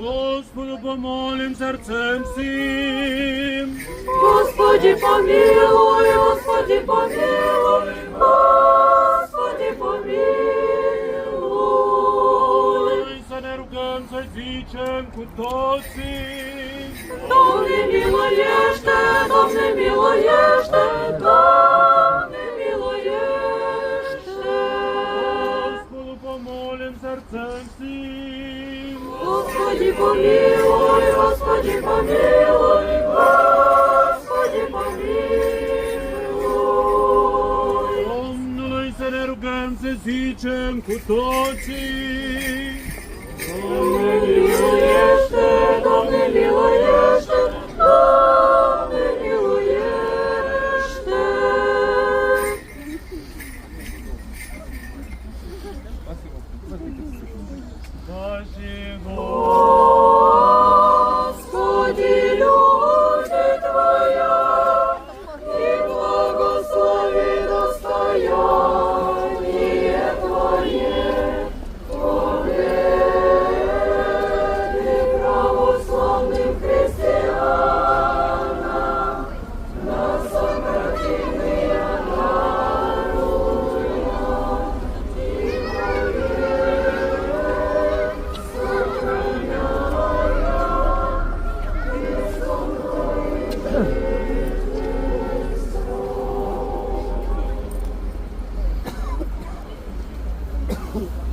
Господу помолим. Серцем всім. Господи помилуй, Господи помилуй, Господи помилуй. Молися не рукемся зічем кутоці. Дом не милоєште, дом не милоєште, дом не милоєште. Господу помолим серцем всім. Господи помилуй, Господи помилуй, Господи помилуй. Помолися не рукемся зічем кутоці. Дом Наші Thank you.